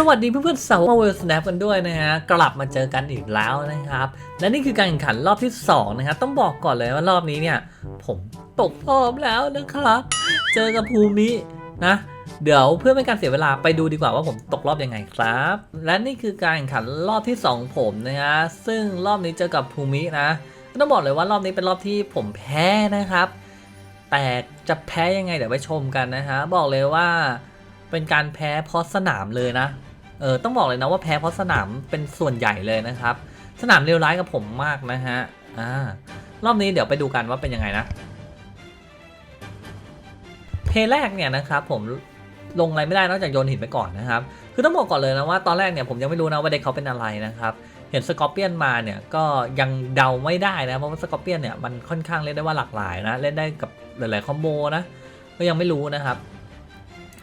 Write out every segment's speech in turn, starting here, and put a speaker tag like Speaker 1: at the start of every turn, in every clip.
Speaker 1: สวัสดีเพื่อนๆสาวมาเวลสแนปกันด้วยนะฮะ กลับมาเจอกันอีกแล้วนะครับ และนี่คือการแข่งขันรอบที่ 2 นะครับ ต้องบอกก่อนเลยว่ารอบนี้เนี่ย ผมตกรอบแล้วนะครับ เจอกับภูมินะ เดี๋ยวเพื่อไม่ให้การเสียเวลาไปดูดีกว่าว่าผมตกรอบยังไงครับ และนี่คือการแข่งขันรอบที่ 2 ผมนะฮะซึ่งรอบนี้เจอกับภูมินะต้องบอกเลยว่ารอบนี้เป็นรอบที่ผมแพ้นะครับ แต่จะแพ้ยังไงเดี๋ยวไปชมกันนะฮะบอกเลยว่าเป็นการแพ้เพราะสนามเลยนะ เออต้องบอกเลยนะว่าแพ้เพราะสนามเป็นส่วนใหญ่เลยนะครับ สนามเลวร้ายกับผมมากนะฮะอ่ารอบนี้เดี๋ยวไปดูกันว่าเป็นยังไงนะ เพลแรกเนี่ยนะครับผมลงอะไรไม่ได้นอกจากโยนหินไปก่อนนะครับ คือต้องบอกก่อนเลยนะว่าตอนแรกเนี่ยผมยังไม่รู้นะว่าเด็กเขาเป็นอะไรนะครับ เห็นสกอร์เปียนมาเนี่ยก็ยังเดาไม่ได้นะเพราะว่าสกอร์เปียนเนี่ยมันค่อนข้างเล่นได้ว่าหลากหลายนะเล่นได้กับหลาย ๆคอมโบนะก็ยังไม่รู้นะครับ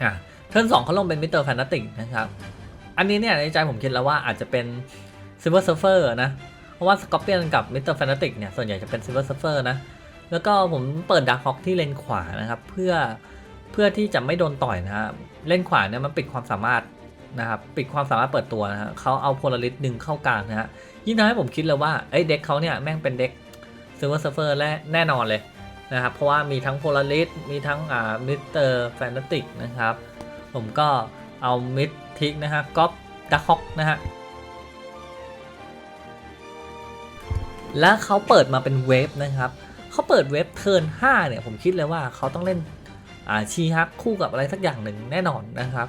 Speaker 1: อะเทิร์นสองเขาลงเป็นมิสเตอร์แฟนตาติกนะครับ อันนี้เนี่ยในใจผมคิดแล้วว่าอาจจะเป็นซิลเวอร์เซฟเฟอร์นะ เพราะว่าสกอร์เปียนกับมิสเตอร์แฟนตาติกเนี่ย ส่วนใหญ่จะเป็นซิลเวอร์เซฟเฟอร์นะ แล้วก็ผมเปิดดาร์คฮอกที่เลนขวานะครับ เพื่อเพื่อที่จะไม่โดนต่อยนะฮะเลนขวาเนี่ยมันปิดความสามารถนะครับปิดความสามารถเปิดตัวนะฮะเขาเอาโพลาริสดึงเข้ากลางนะฮะยิ่งทำให้ผมคิดเลยว่าเอ้ยเด็กเขาเนี่ยแม่งเป็นเด็กซิลเวอร์เซฟเฟอร์และแน่นอนเลยนะครับเพราะว่ามีทั้งโพลาริสมีทั้งอ่ามิสเตอร์แฟนตาติกนะครับผมก็เอามิด ทิกนะฮะก๊อปดักฮอกนะฮะแล้วเขาเปิดมาเป็นเวฟนะครับเขาเปิดเวฟเทิร์น5เนี่ยผมคิดเลยว่าเขาต้องเล่นอ่าชีฮักคู่กับอะไรสักอย่างหนึ่งแน่นอนนะครับ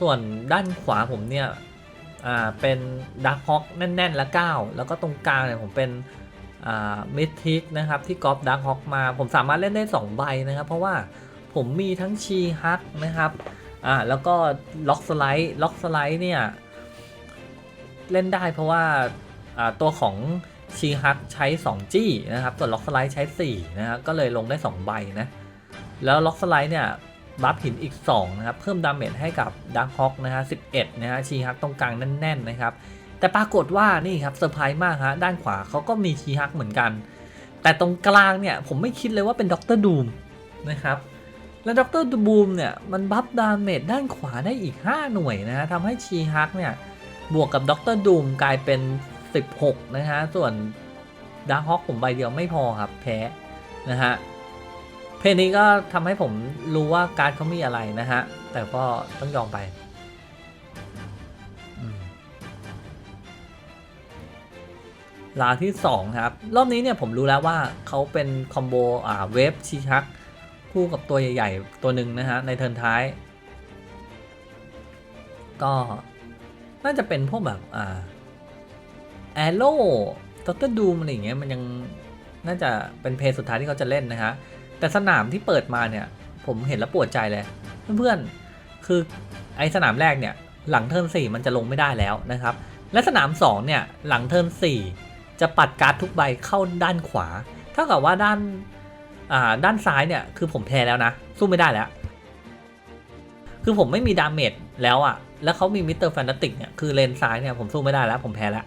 Speaker 1: ส่วนด้านขวาผมเนี่ยอ่าเป็นดักฮอกแน่นๆและ9แล้วก็ตรงกลางเนี่ยผมเป็นอ่ามิดทิกนะครับที่ก๊อปดักฮอกมา ผมสามารถเล่นได้2ใบนะครับ เพราะว่าผมมีทั้งชีฮักนะครับ อ่าแล้วก็ล็อกสไลด์ล็อกสไลด์เนี่ย เล่นได้เพราะว่าอ่าตัวของชีฮักใช้ 2 จี้นะครับส่วนล็อกสไลด์ใช้ 4 นะครับก็เลยลงได้ 2 ใบนะ แล้วล็อกสไลด์เนี่ยบัฟหินอีก 2 นะครับ เพิ่มดาเมจให้กับดักฮอกนะฮะ11 นะฮะชีฮักตรงกลางแน่น ๆ นะครับ แต่ปรากฏว่านี่ครับเซอร์ไพรส์มากฮะด้านขวาเขาก็มีชีฮักเหมือนกัน แต่ตรงกลางเนี่ยผมไม่คิดเลยว่าเป็นด็อกเตอร์ดูมนะครับ แล้วด็อกเตอร์บูมเนี่ย มันบัฟดาเมจด้านขวาได้อีก 5 หน่วยนะฮะทำให้ชีฮักเนี่ย บวกกับด็อกเตอร์ดูมกลายเป็น 16 นะฮะ ส่วนดาร์ฮอกผมใบเดียวไม่พอครับ แพ้ นะฮะ เพลงนี้ก็ทำให้ผมรู้ว่าการดเขามีอะไรนะฮะ แต่ก็ต้องยอมไปลาที่ 2 ครับ รอบนี้เนี่ยผมรู้แล้วว่าเขาเป็นคอมโบอ่าเวฟชีชัก คู่กับตัวใหญ่ๆ ตัวหนึ่งนะฮะ ในเทิร์นท้าย ก็น่าจะเป็นพวกแบบอ่าแอโร่ดอกเตอร์ดูมอะไรอย่างเงี้ยมันยังน่าจะเป็นเพลย์สุดท้ายที่เขาจะเล่นนะฮะ แต่สนามที่เปิดมาเนี่ย ผมเห็นแล้วปวดใจเลย เพื่อนๆ คือไอสนามแรกเนี่ย หลังเทิร์น4 มันจะลงไม่ได้แล้วนะครับ และสนาม 2 เนี่ย หลังเทิร์น4 จะปัดการ์ดทุกใบเข้าด้านขวา เท่ากับว่าด้าน ด้านซ้ายเนี่ยคือผมแพ้แล้วนะ สู้ไม่ได้แล้ว คือผมไม่มีดาเมจแล้วอะ่ะ แล้วเขามีมิสเตอร์แฟนตาติกเนี่ยคือเลนซ้ายเนี่ยผมสู้ไม่ได้แล้ว ผมแพ้แล้ว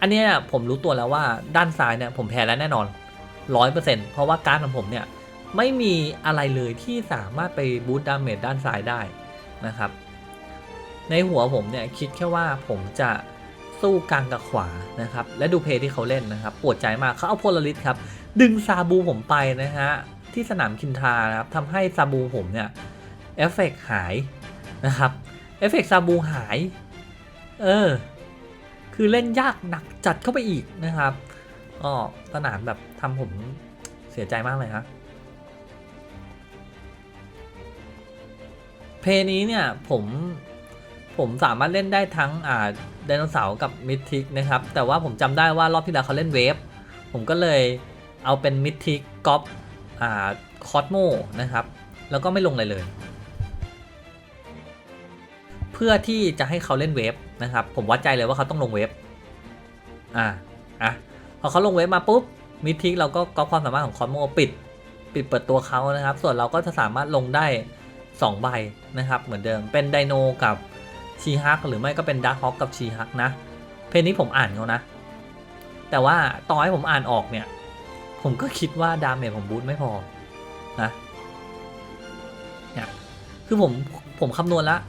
Speaker 1: อันนี้ผมรู้ตัวแล้วว่าด้านซ้ายเนี่ยผมแพ้แล้วแน่นอนร้อยเปอร์เซ็นต์เพราะว่าการ์ดของผมเนี่ยไม่มีอะไรเลยที่สามารถไปบูตดาเมจด้านซ้ายได้นะครับ ในหัวผมเนี่ยคิดแค่ว่าผมจะสู้กลางกับขวานะครับ และดูเพย์ที่เขาเล่นนะครับ ปวดใจมากเขาเอาโพลาริสครับ ดึงซาบูผมไปนะฮะ ที่สนามคินทานะครับทำให้ซาบูผมเนี่ยเอฟเฟกหายนะครับเอฟเฟกซาบูหาย เออ คือเล่นยากหนักจัดเข้าไปอีกนะครับก็สนามแบบทำผมเสียใจมากเลยครับเพลย์นี้เนี่ยผมผมสามารถเล่นได้ทั้งอ่าไดโนเสาร์กับมิทิกนะครับ แต่ว่าผมจำได้ว่ารอบที่แล้วเขาเล่นเวฟผมก็เลย เอาเป็นมิทิกก๊อปอ่าคอสโมนะครับ แล้วก็ไม่ลงเลยเลย เพื่อที่จะให้เขาเล่นเวฟนะครับ ผมวัดใจเลยว่าเขาต้องลงเวฟอ่าอะพอเขาลงเวฟมาปุ๊บมิทิกเราก็ก๊อปความสามารถของคอสโมปิด ปิดเปิดตัวเขานะครับ ส่วนเราก็จะสามารถลงได้2ใบนะครับ เหมือนเดิมเป็นไดโนกับชีฮักหรือไม่ก็เป็นดักฮอกกับชีฮักนะ เพลงนี้ผมอ่านเขานะ แต่ว่าต่อให้ผมอ่านออกเนี่ย ผมก็คิดว่าดาเมจผมบูทไม่พอนะเนี่ยคือผมผมคำนวณล้ว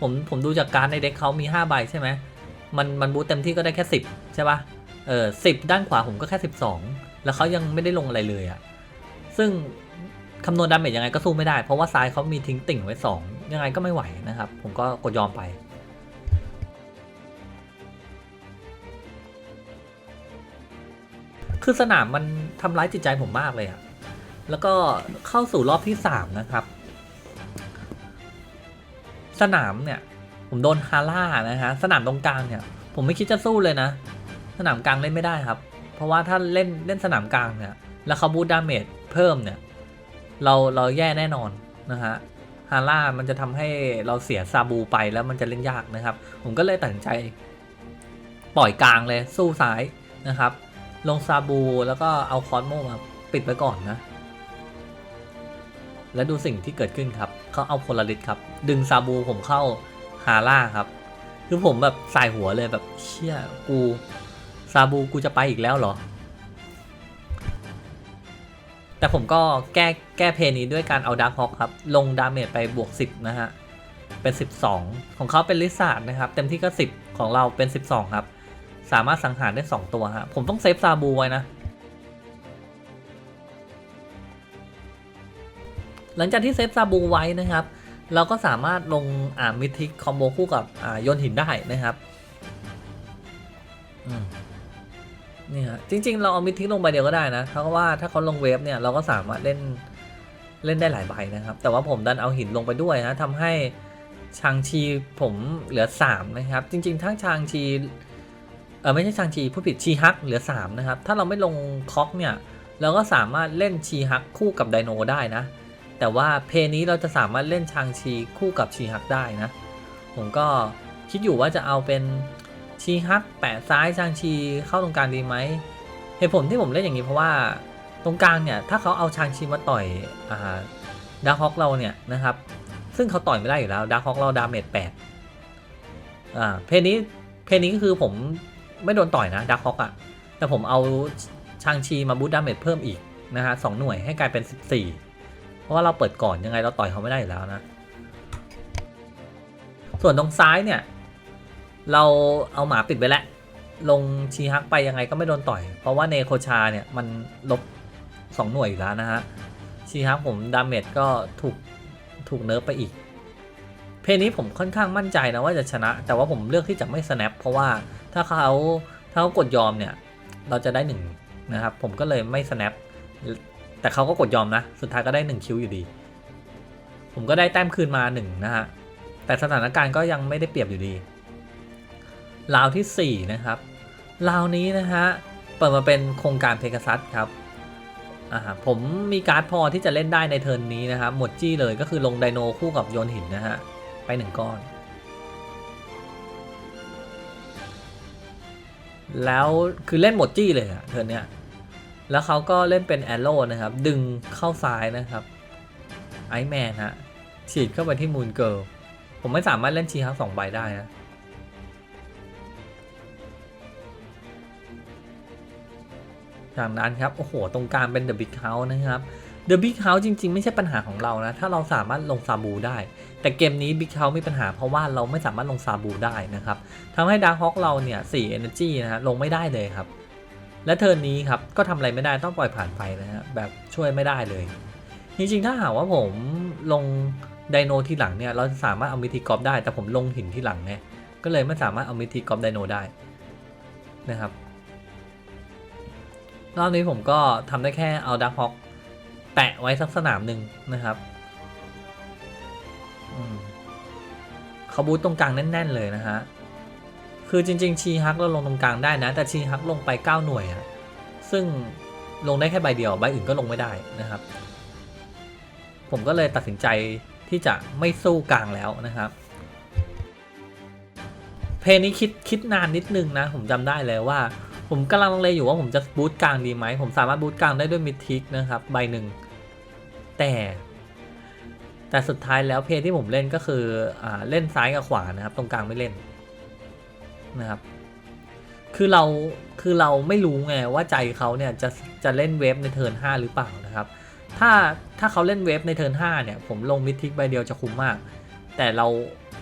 Speaker 1: ผมผมดูจากการในเด็กเขามี5ใบใช่ไหมมันมันบูทเต็มที่ก็ได้แค่ 10 ใช่ป่ะเออสิด้านขวาผมก็แค่ 12 แล้วเขายังไม่ได้ลงอะไรเลยอะซึ่งคำนวณดาเมจยังไงก็สู้ไม่ได้ เพราะว่าซ้ายเขามีทิ้งติ่งไว้ 2 ยังไงก็ไม่ไหวนะครับ ผมก็กดยอมไป คือสนามมันทำร้ายจิตใจผมมากเลยอะแล้วก็เข้าสู่รอบที่3นะครับ สนามเนี่ย ผมโดนฮาร่านะฮะสนามตรงกลางเนี่ย ผมไม่คิดจะสู้เลยนะ สนามกลางเล่นไม่ได้ครับ เพราะว่าถ้าเล่นเล่นสนามกลางเนี่ย แล้วเขาบูทดาเมจเพิ่มเนี่ย เราเราแย่แน่นอนนะฮะฮาร่ามันจะทำให้เราเสียซาบูไปแล้วมันจะเล่นยากนะครับ ผมก็เลยตัดสินใจ ปล่อยกลางเลยสู้ซ้ายนะครับ ลงซาบูแล้วก็เอาคอนโมมาปิดไว้ก่อนนะ และดูสิ่งที่เกิดขึ้นครับเขาเอาโพลาริสครับ ดึงซาบูผมเข้าฮาร่าครับ คือผมแบบสายหัวเลยแบบเชี่ยกูซาบูกูจะไปอีกแล้วเหรอ แต่ผมก็แก้แก้เพลย์นี้ด้วยการเอาดาร์คฮอกครับ ลงดาเมจไปบวก 10 นะฮะ เป็น 12 ของเขาเป็นลิซ่าร์ดนะครับ เต็มที่ก็ 10 ของเราเป็น 12 ครับ สามารถสังหารได้ 2 ตัวฮะ ผมต้องเซฟซาบูไว้นะ หลังจากที่เซฟซาบูไว้นะครับ เราก็สามารถลงอ่ามิทิกคอมโบคู่กับอ่าโยนหินได้นะครับนี่ฮะจริง ๆ เราเอามิทิกลงใบเดียวก็ได้นะ เพราะว่าถ้าเขาลงเวฟเนี่ยเราก็สามารถเล่นเล่นได้หลายใบนะครับ แต่ว่าผมดันเอาหินลงไปด้วยนะทำให้ชางชีผมเหลือ 3 นะครับ จริง ๆ ทั้งชางชี เออไม่ใช่ชางชีผู้ผิดชีฮักเหลือ 3 นะครับ ถ้าเราไม่ลงคอกเนี่ย เราก็สามารถเล่นชีฮักคู่กับไดโนได้นะ แต่ว่าเพลย์นี้เราจะสามารถเล่นชางชีคู่กับชีฮักได้นะ ผมก็คิดอยู่ว่าจะเอาเป็นชีฮักแปะซ้ายชางชีเข้าตรงกลางดีไหมเหตุผลที่ผมเล่นอย่างนี้เพราะว่าตรงกลางเนี่ยถ้าเขาเอาชางชีมาต่อยอ่าดาร์ฮอกเราเนี่ยนะครับ ซึ่งเขาต่อยไม่ได้อยู่แล้วดาร์ฮอกเราดาเมจแปดอ่าเพลย์นี้เพลย์นี้ก็คือผม ไม่โดนต่อยนะดาร์ฮอกอะแต่ผมเอาชางชีมาบูตดาเมจเพิ่มอีกนะฮะสองหน่วยให้กลายเป็น 14 เพราะว่าเราเปิดก่อนยังไงเราต่อยเขาไม่ได้อยู่แล้วนะ ส่วนตรงซ้ายเนี่ย เราเอาหมาปิดไว้แล้ว ลงชีฮักไปยังไงก็ไม่โดนต่อย เพราะว่าเนโคชาเนี่ยมันลบ 2 หน่วยอยู่แล้วนะฮะชีฮักผมดาเมจก็ถูกถูกเนิร์ฟไปอีก เพลย์นี้ผมค่อนข้างมั่นใจนะว่าจะชนะ แต่ว่าผมเลือกที่จะไม่ snap เพราะว่า ถ้าเขาถ้าเขากดยอมเนี่ย เราจะได้หนึ่งนะครับ ผมก็เลยไม่ snap แต่เขาก็กดยอมนะ สุดท้ายก็ได้ 1 คิวอยู่ดี ผมก็ได้แต้มคืนมา 1 นะฮะ แต่สถานการณ์ก็ยังไม่ได้เปรียบอยู่ดี ราวที่ 4 นะครับ ราวนี้นะฮะ เปิดมาเป็นโครงการเพกซัสครับอ่าผมมีการ์ดพอที่จะเล่นได้ในเทิร์นนี้นะครับ หมดจี้เลยก็คือลงไดโนคู่กับโยนหินนะฮะ ไป 1 ก้อน แล้วคือเล่นหมดจี้เลยอะเทิร์นเนี้ยแล้วเขาก็เล่นเป็นแอโร่นะครับ ดึงเข้าซ้ายนะครับไอแมนฮะฉีดเข้าไปที่มูนเกิลผมไม่สามารถเล่นชีฮักสองใบได้นะจากนั้นครับ โอ้โห ตรงกลางเป็นเดอะบิ๊กเฮาส์นะครับ เดอะบิ๊กเฮาส์จริง ๆ ไม่ใช่ปัญหาของเรานะ ถ้าเราสามารถลงซาบูได้ แต่เกมนี้บิ๊กเฮาส์มีปัญหาเพราะว่าเราไม่สามารถลงซาบูได้นะครับทำให้ดาร์ฮอกเราเนี่ย4 Energy นะฮะลงไม่ได้เลยครับ และเทิร์นนี้ครับก็ทำอะไรไม่ได้ต้องปล่อยผ่านไปนะฮะแบบช่วยไม่ได้เลย จริงๆ ถ้าหากว่าผมลงไดโนทีหลังเนี่ยเราจะสามารถเอามิทีกอฟได้ แต่ผมลงหินที่หลังเนี่ยก็เลยไม่สามารถเอามิทีกอฟไดโนได้นะครับรอบนี้ผมก็ทำได้แค่เอาดักฮอก ปะไว้สักสนามหนึ่งนะครับเขาบูตตรงกลางแน่น ๆ เลยนะฮะ คือจริง ๆ ชีฮักเราลงตรงกลางได้นะ แต่ชีฮักลงไป 9 หน่วยอะซึ่งลงได้แค่ใบเดียว ใบอื่นก็ลงไม่ได้นะครับ ผมก็เลยตัดสินใจที่จะไม่สู้กลางแล้วนะครับ เพลงนี้คิดคิดนานนิดนึงนะ ผมจำได้เลยว่า ผมกำลังลังเลอยู่ว่าผมจะบูตกลางดีไหม ผมสามารถบูตกลางได้ด้วยมิทิกนะครับ ใบหนึ่ง แต่แต่สุดท้ายแล้วเพลงที่ผมเล่นก็คืออเล่นซ้ายกับขวานะครับ ตรงกลางไม่เล่นนะครับ คือเราคือเราไม่รู้ไงว่าใจเขาเนี่ยจะจะเล่นเวฟในเทิร์น5หรือเปล่านะครับ ถ้าถ้าเขาเล่นเวฟในเทิร์น5เนี่ยผมลงมิทิกใบเดียวจะคุ้มมาก แต่เรา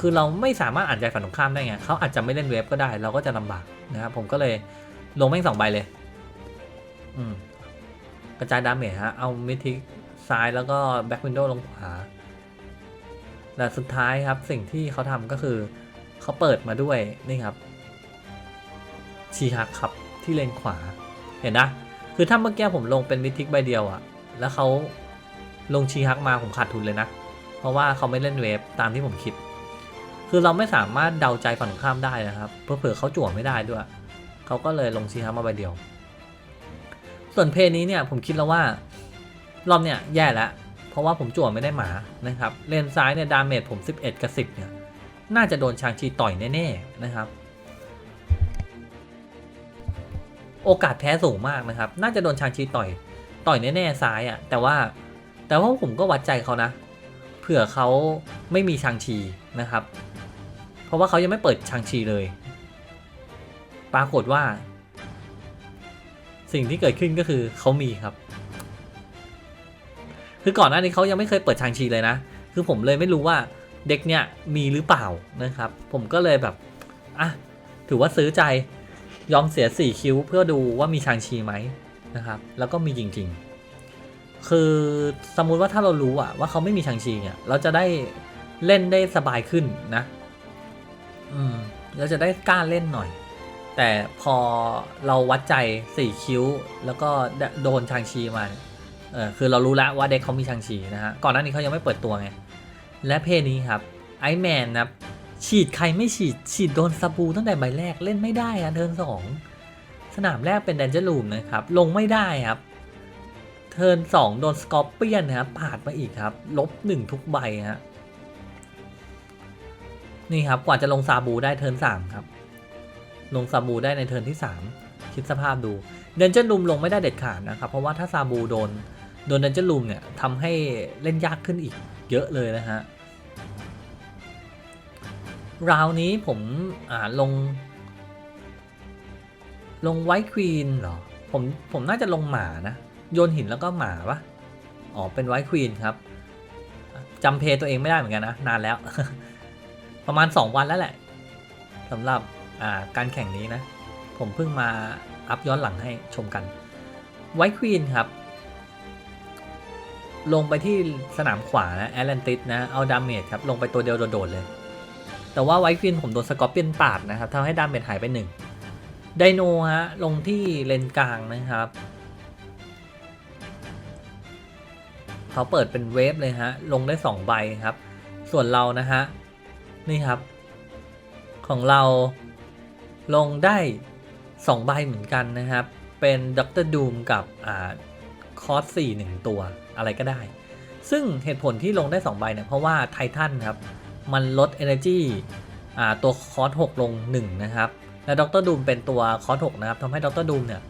Speaker 1: คือเราไม่สามารถอ่านใจฝั่งตรงข้ามได้ไงเขาอาจจะไม่เล่นเวฟก็ได้ เราก็จะลำบากนะครับผมก็เลยลงแม่งสองใบเลย อืมกระจายดาเมจฮะ เอามิทิก ซ้ายแล้วก็แบ็กวินโดว์ลงขวาและสุดท้ายครับสิ่งที่เขาทำก็คือเขาเปิดมาด้วยนี่ครับชีฮักครับที่เลนขวาเห็นนะ คือถ้าเมื่อกี้ผมลงเป็นมิทิกใบเดียวอะแล้วเขาลงชีฮักมาผมขาดทุนเลยนะ เพราะว่าเขาไม่เล่นเวฟตามที่ผมคิด คือเราไม่สามารถเดาใจฝั่งข้ามได้นะครับเผื่อเขาจั่วไม่ได้ด้วย เขาก็เลยลงชีฮักมาใบเดียว ส่วนเพลนี้เนี่ยผมคิดแล้วว่า รอบเนี่ยแย่แล้วเพราะว่าผมจั่วไม่ได้หมานะครับเลนซ้ายเนี่ยดาเมจผม 11 กับ 10 เนี่ยน่าจะโดนชางชีต่อยแน่ๆนะครับ โอกาสแพ้สูงมากนะครับ น่าจะโดนชางชีต่อยต่อยแน่ๆซ้ายอะ่ะแต่ว่าแต่ว่าผมก็วัดใจเขานะ เผื่อเขาไม่มีชางชีนะครับ เพราะว่าเขายังไม่เปิดชางชีเลย ปรากฏว่า สิ่งที่เกิดขึ้นก็คือเขามีครับ คือก่อนหน้านี้เขายังไม่เคยเปิดชางชีเลยนะ คือผมเลยไม่รู้ว่าเด็กเนี่ยมีหรือเปล่านะครับ ผมก็เลยแบบอะถือว่าซื้อใจยอมเสีย 4 คิวเพื่อดูว่ามีชางชีไหมนะครับ แล้วก็มีจริงๆ คือสมมุติว่าถ้าเรารู้อะว่าเขาไม่มีชางชีเนี่ย เราจะได้เล่นได้สบายขึ้นนะ อืมเราจะได้กล้าเล่นหน่อย แต่พอเราวัดใจ 4 คิ้ว แล้วก็โดนชางชีมาเนี่ย เออคือเรารู้แล้วว่าเด็กเขามีชางชีนะฮะ ก่อนหน้านี้เขายังไม่เปิดตัวไง และเพย์นี้ครับไอแมนนะครับฉีดใครไม่ฉีด ฉีดโดนซาบูตั้งแต่ใบแรกเล่นไม่ได้อะเทิร์นสองสนามแรกเป็นแดนเจอร์ลูมนะครับ ลงไม่ได้ครับ เทิร์นสองโดนสกอร์เปียนนะครับปาดมาอีกครับ ลบหนึ่งทุกใบฮะนี่ครับกว่าจะลงซาบูได้เทิร์นสามครับ ลงซาบูได้ในเทิร์นที่3คิดสภาพดูเดนเจอร์ลูมลงไม่ได้เด็ดขาดนะครับ เพราะว่าถ้าซาบูโดน โดนเดนเจอร์ลูมเนี่ยทำให้เล่นยากขึ้นอีกเยอะเลยนะฮะ ราวนี้ผมอ่าลง ลงไวท์ควีนเหรอ ผมผมน่าจะลงหมานะ โยนหินแล้วก็หมาปะอ๋อ เป็นไวท์ควีนครับจำเพย์ตัวเองไม่ได้เหมือนกันนะ นานแล้ว ประมาณ 2 วันแล้วแหละสำหรับอ่าการแข่งนี้นะ ผมเพิ่งมาอัพย้อนหลังให้ชมกันไวท์ควีนครับ ลงไปที่สนามขวานะแอตแลนติสนะเอาดาเมจครับลงไปตัวเดียวโดดๆเลย แต่ว่าไวท์ควีนผมโดนสกอร์เปียนปาดนะครับทำให้ดาเมจหายไปหนึ่งไดโนฮะลงที่เลนกลางนะครับเขาเปิดเป็นเวฟเลยฮะลงได้ 2 ใบครับ ส่วนเรานะฮะนี่ครับ ของเราลงได้ 2 ใบเหมือนกันนะครับ เป็นด็อกเตอร์ดูมกับอ่า คอร์สสี่หนึ่งตัวอะไรก็ได้ ซึ่งเหตุผลที่ลงได้ 2 ใบเนี่ยเพราะว่าไททันครับ มันลด Energy อ่าตัวคอร์ส6ลง 1 นะครับ และด็อกเตอร์ดูมเป็นตัวคอร์ส6นะครับทำให้ด็อกเตอร์ดูมเนี่ย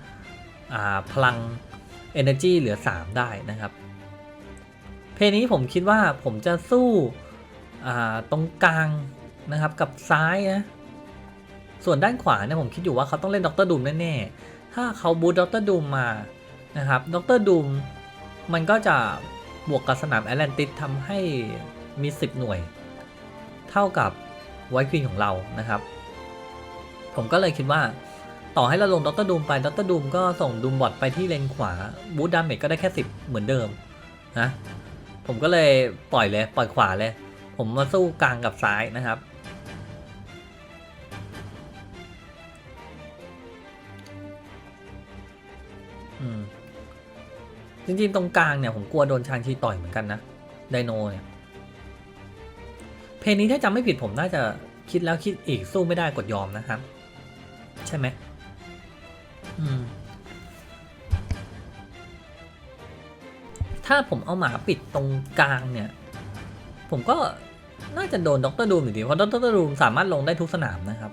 Speaker 1: อ่าพลัง Energy เหลือ 3 ได้นะครับ เพลงนี้ผมคิดว่าผมจะสู้อ่าตรงกลางนะครับกับซ้ายนะส่วนด้านขวาเนี่ยผมคิดอยู่ว่าเขาต้องเล่นด็อกเตอร์ดูมแน่ๆ ถ้าเขาบูทด็อกเตอร์ดูมมา นะครับด็อกเตอร์ดูมมันก็จะบวกกับสนามแอตแลนติสทำให้มี 10 หน่วย เท่ากับไวท์ควีนของเรานะครับ ผมก็เลยคิดว่าต่อให้เราลงด็อกเตอร์ดูมไปด็อกเตอร์ดูมก็ส่งดูมบอทไปที่เลนขวาบูทดามเมจก็ได้แค่ 10 เหมือนเดิมนะผมก็เลยปล่อยเลยปล่อยขวาเลย ผมมาสู้กลางกับซ้ายนะครับ จริงๆ ตรงกลางเนี่ย ผมกลัวโดนชางชีต่อยเหมือนกันนะ ไดโนเนี่ย เพลงนี้ถ้าจำไม่ผิดผมน่าจะคิดแล้วคิดอีกสู้ไม่ได้กดยอมนะครับ ใช่ไหมอืมถ้าผมเอาหมาปิดตรงกลางเนี่ย ผมก็น่าจะโดนด็อกเตอร์ดูมอยู่ดีเพราะด็อกเตอร์ดูมสามารถลงได้ทุกสนามนะครับ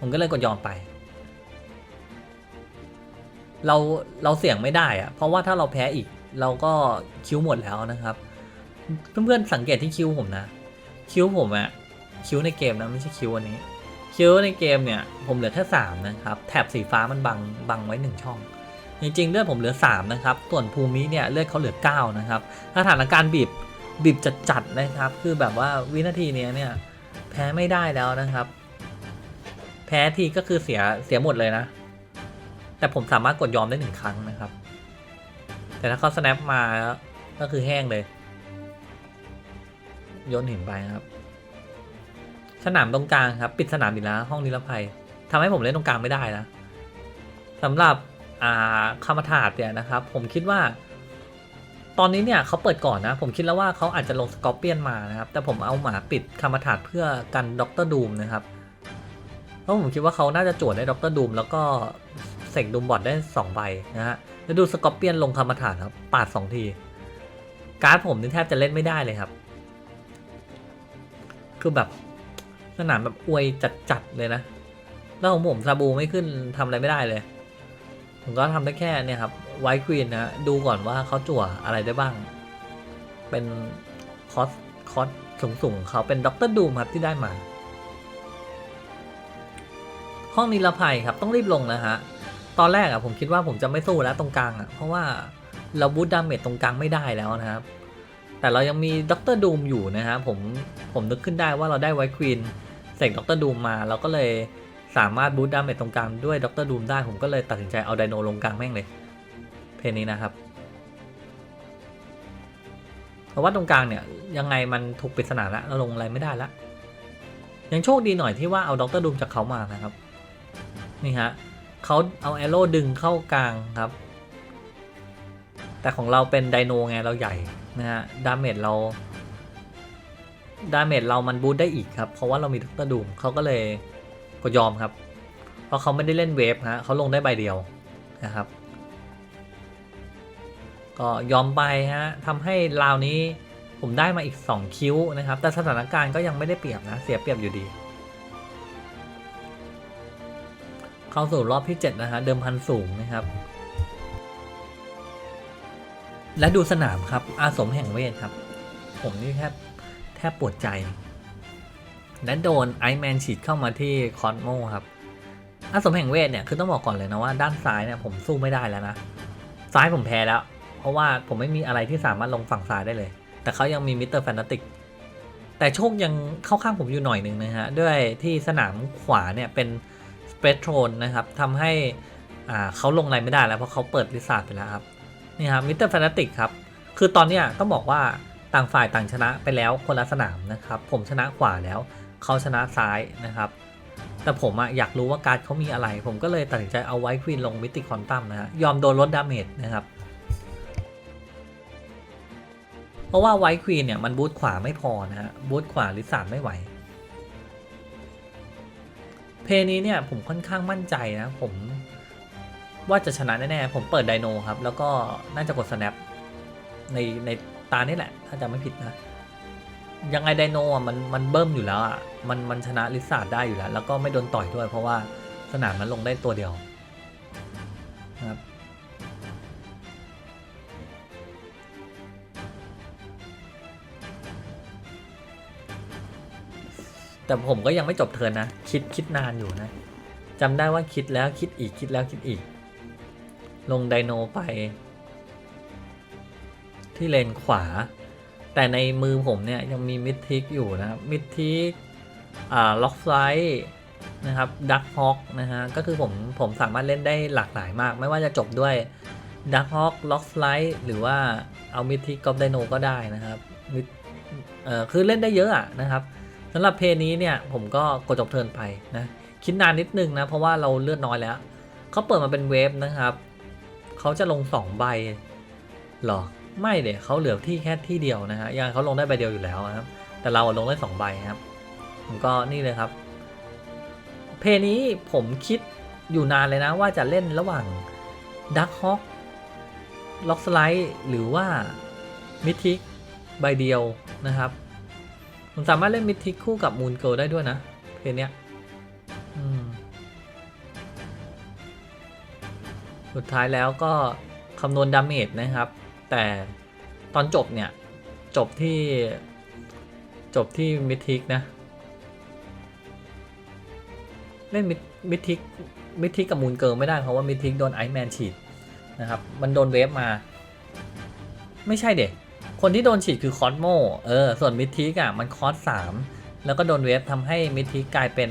Speaker 1: ผมก็เลยกดยอมไป เราเราเสี่ยงไม่ได้อะเพราะว่าถ้าเราแพ้อีกเราก็คิวหมดแล้วนะครับ เพื่อนๆสังเกตที่คิวผมนะ คิวผมอะคิวในเกมนะไม่ใช่คิวอันนี้ คิวในเกมเนี่ยผมเหลือแค่3นะครับแถบสีฟ้ามันบังบังไว้ 1 ช่อง จริงๆเลือดผมเหลือ3นะครับส่วนภูมิเนี่ยเลือดเขาเหลือ9นะครับสถานการณ์บีบบีบจัดๆนะครับ คือแบบว่าวินาทีนี้เนี่ยแพ้ไม่ได้แล้วนะครับ แพ้ทีก็คือเสียเสียหมดเลยนะ แต่ผมสามารถกดยอมได้หนึ่งครั้งนะครับ แต่ถ้าเขา snap มาก็คือแห้งเลยโยนหินไปครับ สนามตรงกลางครับ ปิดสนามอีกแล้ว ห้องนิรภัยทำให้ผมเล่นตรงกลางไม่ได้นะสำหรับอาคามาถาดเนี่ยนะครับ ผมคิดว่า ตอนนี้เนี่ยเขาเปิดก่อนนะ ผมคิดแล้วว่าเขาอาจจะลงสกอร์เปียนมานะครับ แต่ผมเอาหมาปิดคามาถาดเพื่อกันด็อกเตอร์ดูมนะครับเพราะผมคิดว่าเขาน่าจะจวดได้ด็อกเตอร์ดูมแล้วก็ เสกดูมบอดได้ 2 ใบนะฮะแล้วดูสกอร์เปียนลงคามาถาดครับ ปาด 2 ที การ์ดผมนี่แทบจะเล่นไม่ได้เลยครับ คือแบบสนามแบบอวยจัดๆเลยนะ แล้วของผมซาบูไม่ขึ้นทำอะไรไม่ได้เลย ผมก็ทำได้แค่เนี่ยครับไวท์ควีนนะดูก่อนว่าเขาจั่วอะไรได้บ้าง เป็นคอสคอสสูงๆของเขาเป็นด็อกเตอร์ดูมครับที่ได้มาห้องนิรภัยครับต้องรีบลงนะฮะ ตอนแรกอะผมคิดว่าผมจะไม่สู้แล้วตรงกลางอะเพราะว่าเราบูทดาเมจตรงกลางไม่ได้แล้วนะครับ แต่เรายังมีด็อกเตอร์ดูมอยู่นะฮะผมผมนึกขึ้นได้ว่าเราได้ไวท์ควีนเสกด็อกเตอร์ดูมมาเราก็เลยสามารถบูทดาเมจตรงกลางด้วยด็อกเตอร์ดูมได้ผมก็เลยตัดสินใจเอาไดโนลงกลางแม่งเลย เพลงนี้นะครับเพราะว่าตรงกลางเนี่ยยังไงมันถูกปริศนาแล้วเราลงอะไรไม่ได้ละยังโชคดีหน่อยที่ว่าเอาด็อกเตอร์ดูมจากเขามานะครับนี่ฮะ เขาเอาแอโร่ดึงเข้ากลางครับ แต่ของเราเป็นไดโนไงเราใหญ่นะฮะดาเมจเราดาเมจเรามันบูทได้อีกครับ เพราะว่าเรามีดกร์ดูมเขาก็เลยกดยอมครับ เพราะเขาไม่ได้เล่นเวฟฮะเขาลงได้ใบเดียวนะครับ ก็ยอมไปฮะทำให้ราวนี้ผมได้มาอีก 2 คิวนะครับ แต่สถานการณ์ก็ยังไม่ได้เปรียบนะ เสียเปรียบอยู่ดี เข้าสู่รอบที่ 7 นะฮะ เดิมพันสูงนะครับ และดูสนามครับ อาสมแห่งเวทครับ ผมนี่แทบแทบปวดใจ และโดนไอแมนฉีดเข้ามาที่คอนโมครับ อาสมแห่งเวทเนี่ยคือต้องบอกก่อนเลยนะว่าด้านซ้ายเนี่ยผมสู้ไม่ได้แล้วนะ ซ้ายผมแพ้แล้ว เพราะว่าผมไม่มีอะไรที่สามารถลงฝั่งซ้ายได้เลย แต่เขายังมีมิสเตอร์แฟนตาติกแต่โชคยังเข้าข้างผมอยู่หน่อยหนึ่งนะฮะ ด้วยที่สนามขวาเนี่ยเป็น เปรโทรนนะครับทำให้เขาลงอะไรไม่ได้แล้วเพราะเขาเปิดลิซ่าไปแล้วครับนี่ครับมิสเตอร์แฟนตาติกครับคือตอนนี้ต้องบอกว่าต่างฝ่ายต่างชนะไปแล้วคนละสนามนะครับ ผมชนะขวาแล้วเขาชนะซ้ายนะครับ แต่ผมอะอยากรู้ว่าการ์ดเขามีอะไร ผมก็เลยตัดสินใจเอาไว้ควีนลงมิติคอนตัมนะฮะยอมโดนลดดาเมจนะครับ เพราะว่าไวท์ควีนเนี่ยมันบูทขวาไม่พอนะฮะบูทขวาหรือสามไม่ไหว เพลงนี้เนี่ยผมค่อนข้างมั่นใจนะ ผมว่าจะชนะแน่ๆ ผมเปิดไดโนครับ แล้วก็น่าจะกด snap ในในตานี่แหละ ถ้าจะไม่ผิดนะ ยังไงไดโนอะมันมันเบิ่มอยู่แล้วอะ มันมันชนะลิซ่าได้อยู่แล้ว แล้วก็ไม่โดนต่อยด้วย เพราะว่าสนามมันลงได้ตัวเดียวนะครับ แต่ผมก็ยังไม่จบเทินนะ คิดคิดนานอยู่นะจำได้ว่าคิดแล้วคิดอีกคิดแล้วคิดอีก ลงไดโนไป ที่เลนขวา แต่ในมือผมเนี่ยยังมีมิดทิกอยู่นะครับมิดทิกอ่าล็อกไซด์นะครับดักฮอกนะฮะก็คือผมผมสามารถเล่นได้หลากหลายมาก ไม่ว่าจะจบด้วยดักฮอกล็อกไลด์หรือว่าเอามิดทิกกอฟไดโนก็ได้นะครับมิดเอ่อคือเล่นได้เยอะอะนะครับ สำหรับเพลย์นี้เนี่ยผมก็กดจบเทินไปนะคิดนานนิดนึงนะ เพราะว่าเราเลือดน้อยแล้วเขาเปิดมาเป็นเวฟนะครับเขาจะลง 2 ใบหรอไม่เดี๋ยวเขาเหลือที่แค่ที่เดียวนะฮะยังเขาลงได้ใบเดียวอยู่แล้วนะครับ แต่เราลงได้สองใบครับผมก็นี่เลยครับ เพลย์นี้ผมคิดอยู่นานเลยนะว่าจะเล่นระหว่างดักฮอกล็อกสไลด์หรือว่ามิทิกใบเดียวนะครับ ผมสามารถเล่นมิทิกคู่กับมูนเกิลได้ด้วยนะเพลย์เนี้ยสุดท้ายแล้วก็คำนวณดาเมจนะครับ แต่ตอนจบเนี่ย จบที่จบที่มิทิกนะ เล่นมิทิกมิทิกกับมูนเกิร์ลไม่ได้เพราะว่ามิทิกโดนไอแมนฉีดนะครับ มันโดนเวฟมา ไม่ใช่เด็ก คนที่โดนฉีดคือคอสโมเออส่วนมิทิกอะมันคอสสามแล้วก็โดนเวฟทำให้มิทิกกลายเป็น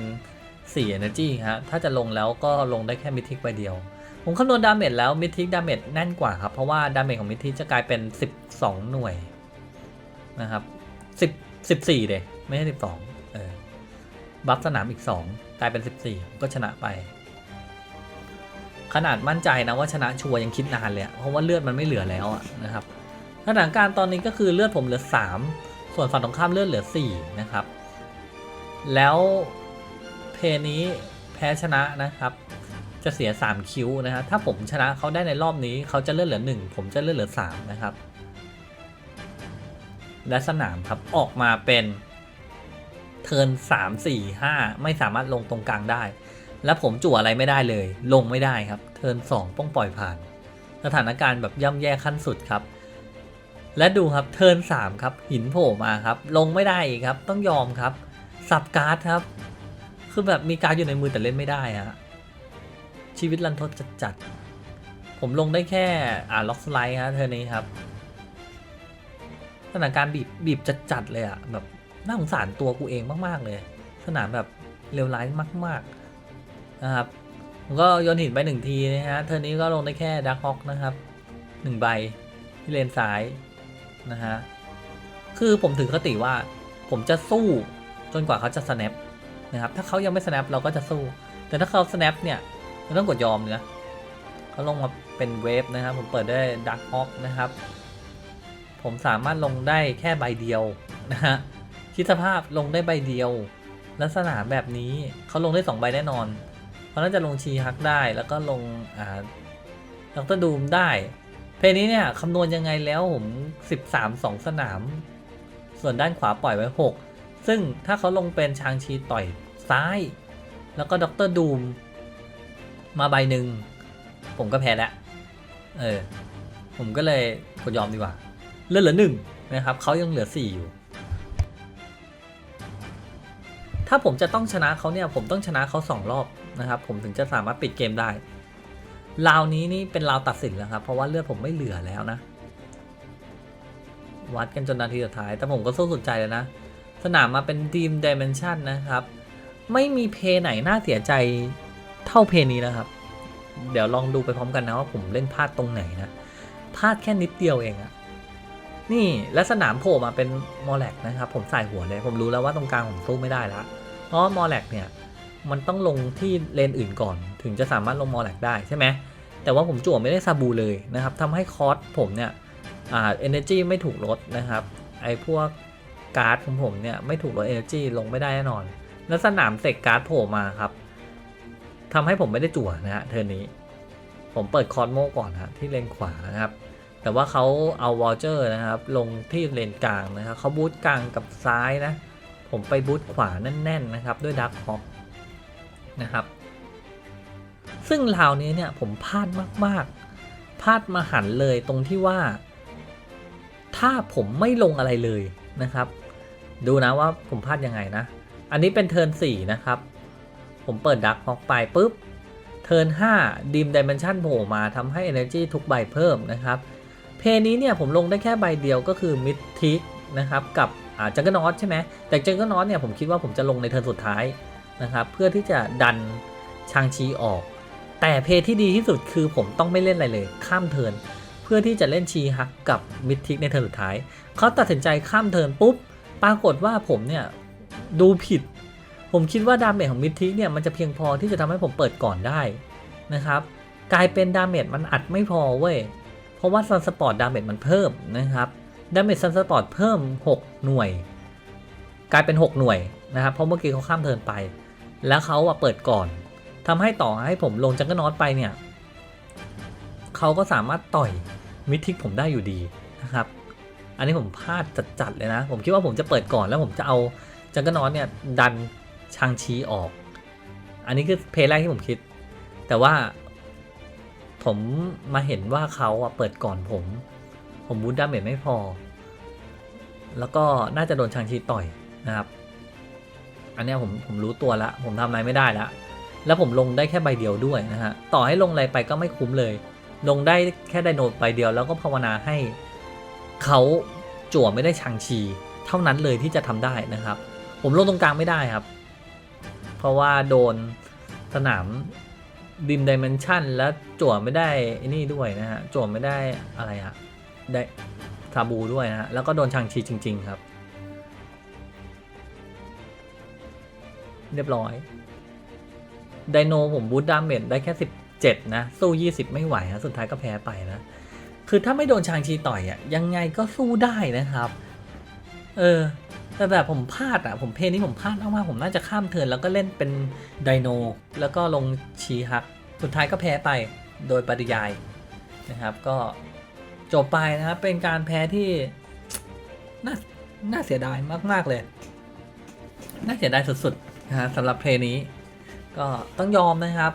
Speaker 1: 4 energy ฮะถ้าจะลงแล้วก็ลงได้แค่มิทิกใบเดียว ผมคำนวณดาเมจแล้วมิทิกดาเมจแน่นกว่าครับ เพราะว่าดาเมจของมิทิกจะกลายเป็น 12 หน่วยนะครับ10 14เดยไม่ใช่12เออบัฟสนามอีก 2 กลายเป็น 14 ก็ชนะไป ขนาดมั่นใจนะว่าชนะชัวยังคิดนานเลยเพราะว่าเลือดมันไม่เหลือแล้วนะครับ สถานการณ์ตอนนี้ก็คือเลือดผมเหลือ 3 ส่วนฝั่งตรงข้ามเลือดเหลือ 4 นะครับ แล้วเพย์นี้แพ้ชนะนะครับ จะเสีย 3 คิวนะฮะถ้าผมชนะเขาได้ในรอบนี้เขาจะเลือดเหลือ 1 ผมจะเลือดเหลือ 3 นะครับ และสนามครับออกมาเป็นเทิร์น3 4 5 ไม่สามารถลงตรงกลางได้ และผมจั่วอะไรไม่ได้เลย ลงไม่ได้ครับ เทิร์น2ต้องปล่อยผ่าน สถานการณ์แบบย่ำแย่ขั้นสุดครับ และดูครับเทิร์น3ครับหินโผล่มาครับ ลงไม่ได้อีกครับ ต้องยอมครับ สับการ์ดครับ คือแบบมีการ์ดอยู่ในมือแต่เล่นไม่ได้อะชีวิตรันทดจัดๆผมลงได้แค่อ่าล็อกสไลด์ครับเทิร์นนี้ครับสถานการณ์บีบบีบจัดๆเลยอะแบบน่าสงสารตัวกูเองมากๆเลย สนามแบบเลวร้ายมากๆนะครับผมก็โยนหินไปหนึ่งทีนะฮะเทอร์นนี้ก็ลงได้แค่ดักฮอกนะครับหนึ่งใบที่เลนซ้าย นะฮะ คือผมถือคติว่า ผมจะสู้จนกว่าเขาจะ snap นะครับ ถ้าเขายังไม่ snap เราก็จะสู้ แต่ถ้าเขา snap เนี่ยเราต้องกดยอมเนะเขาลงมาเป็นเวฟนะครับ ผมเปิดได้ดักฮอกนะครับ ผมสามารถลงได้แค่ใบเดียวนะฮะ คิดสภาพลงได้ใบเดียว ลักษณะแบบนี้เขาลงได้2ใบแน่นอนเขาน่าจะลงชีฮักได้ แล้วก็ลงอ่าดรดูมได้ เพลงนี้เนี่ยคำนวณยังไงแล้วผม 13 2 สนาม ส่วนด้านขวาปล่อยไว้ 6 ซึ่งถ้าเขาลงเป็นชางชีต่อยซ้าย แล้วก็ด็อกเตอร์ดูม มาใบหนึ่ง ผมก็แพ้แล้วเออ ผมก็เลยกดยอมดีกว่า เลือดเหลือหนึ่งนะครับเขายังเหลือสี่อยู่ ถ้าผมจะต้องชนะเขาเนี่ย ผมต้องชนะเขาสองรอบนะครับ ผมถึงจะสามารถปิดเกมได้ ราวนี้นี่เป็นราวตัดสินแล้วครับ เพราะว่าเลือดผมไม่เหลือแล้วนะ วัดกันจนนาทีสุดท้าย แต่ผมก็สู้สุดใจเลยนะ สนามมาเป็นดีมดิเมนชันนะครับ ไม่มีเพย์ไหนน่าเสียใจเท่าเพย์นี้นะครับ เดี๋ยวลองดูไปพร้อมกันนะว่าผมเล่นพลาดตรงไหนนะ พลาดแค่นิดเดียวเองอะนี่และสนามโผล่มาเป็นมอลแลกนะครับ ผมใส่หัวเลย ผมรู้แล้วว่าตรงกลางผมสู้ไม่ได้ละเพราะมอลแลกเนี่ย มันต้องลงที่เลนอื่นก่อน ถึงจะสามารถลงมอลแลกได้ใช่ไหมแต่ว่าผมจั่วไม่ได้ซาบูเลยนะครับทำให้คอสผมเนี่ยอ่าเอเนจีไม่ถูกลดนะครับไอพวกการ์ดของผมเนี่ยไม่ถูกลดเอเนจีลงไม่ได้แน่นอน แล้วสนามเสกการ์ดโผล่มาครับทำให้ผมไม่ได้จั่วนะฮะเทอร์นี้ ผมเปิดคอนโมก่อนฮะที่เลนขวานะครับแต่ว่าเขาเอาวอลเจอร์นะครับลงที่เลนกลางนะครับเขาบูทกลางกับซ้ายนะ ผมไปบูทขวาแน่นๆนะครับ ด้วยดักฮอก นะครับ ซึ่งราวนี้เนี่ยผมพลาดมากๆพลาดมาหันเลยตรงที่ว่า ถ้าผมไม่ลงอะไรเลยนะครับ ดูนะว่าผมพลาดยังไงนะ อันนี้เป็นเทิร์น4นะครับ ผมเปิดดักฮอกไปปุ๊บเทิร์น5ดีมดิเมนชันโผล่มาทำให้ Energy ทุกใบเพิ่มนะครับ เพลนี้เนี่ยผมลงได้แค่ใบเดียวก็คือมิดทิกนะครับกับจังเกิลนอตใช่ไหมแต่จังเกิลนอตเนี่ยผมคิดว่าผมจะลงในเทิร์นสุดท้าย นะครับ เพื่อที่จะดันชางชีออก แต่เพที่ดีที่สุดคือผมต้องไม่เล่นอะไรเลย ข้ามเทินเพื่อที่จะเล่นชีฮักกับมิดทิกในเทิร์นสุดท้าย เขาตัดสินใจข้ามเทินปุ๊บ ปรากฏว่าผมเนี่ยดูผิด ผมคิดว่าดาเมจของมิดทิกเนี่ยมันจะเพียงพอที่จะทำให้ผมเปิดก่อนได้นะครับ กลายเป็นดาเมจมันอัดไม่พอเว้ย เพราะว่าซันสปอร์ตดาเมจมันเพิ่มนะครับ ดาเมจซันสปอร์ตเพิ่ม 6 หน่วย กลายเป็น 6 หน่วยนะครับ เพราะเมื่อกี้เขาข้ามเทินไป แล้วเขาอะเปิดก่อนทำให้ต่อให้ผมลงจังกนอตไปเนี่ยเขาก็สามารถต่อยมิทิกผมได้อยู่ดีนะครับ อันนี้ผมพลาดจัดๆเลยนะ ผมคิดว่าผมจะเปิดก่อนแล้วผมจะเอาจังกนอตเนี่ยดันชางชีออก อันนี้คือเพลย์แรกที่ผมคิด แต่ว่าผมมาเห็นว่าเขาอะเปิดก่อนผม ผมบูทดาเมจไม่พอ แล้วก็น่าจะโดนชางชีต่อยนะครับ อันนี้ผมผมรู้ตัวแล้วผมทำอะไรไม่ได้แล้วแล้วผมลงได้แค่ใบเดียวด้วยนะฮะ ต่อให้ลงอะไรไปก็ไม่คุ้มเลย ลงได้แค่ไดโนใบเดียวแล้วก็ภาวนาให้เขาจั่วไม่ได้ชังชี เท่านั้นเลยที่จะทำได้นะครับ ผมลงตรงกลางไม่ได้ครับ เพราะว่าโดนสนามดิมดิเมนชันแล้วจั่วไม่ได้นี่ด้วยนะฮะจั่วไม่ได้อะไรอะได้ทาบูด้วยนะฮะแล้วก็โดนชังชีจริง ๆ ครับ เรียบร้อย ไดโนผมบูทดาเมจได้แค่ 17 นะ สู้ 20 ไม่ไหวนะสุดท้ายก็แพ้ไปนะ คือถ้าไม่โดนชางชีต่อยอะยังไงก็สู้ได้นะครับ เออ แต่แบบผมพลาดอะผมเพลนี้ผมพลาดมากๆผมน่าจะข้ามเทินแล้วก็เล่นเป็นไดโน แล้วก็ลงชีฮัก สุดท้ายก็แพ้ไปโดยปริยายนะครับ ก็จบไปนะครับ เป็นการแพ้ที่น่าน่าเสียดายมาก ๆ เลย น่าเสียดายสุด ๆ นะสำหรับเพลงนี้ ก็ต้องยอมนะครับ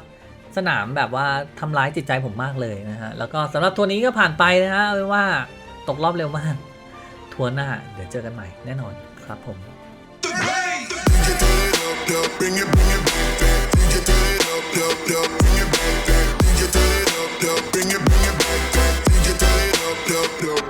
Speaker 1: สนามแบบว่าทำร้ายจิตใจผมมากเลยนะฮะแล้วก็สำหรับทัวร์นี้ก็ผ่านไปนะฮะเอาว่าตกรอบเร็วมากทัวร์หน้าเดี๋ยวเจอกันใหม่แน่นอนครับผม
Speaker 2: Yup, yup.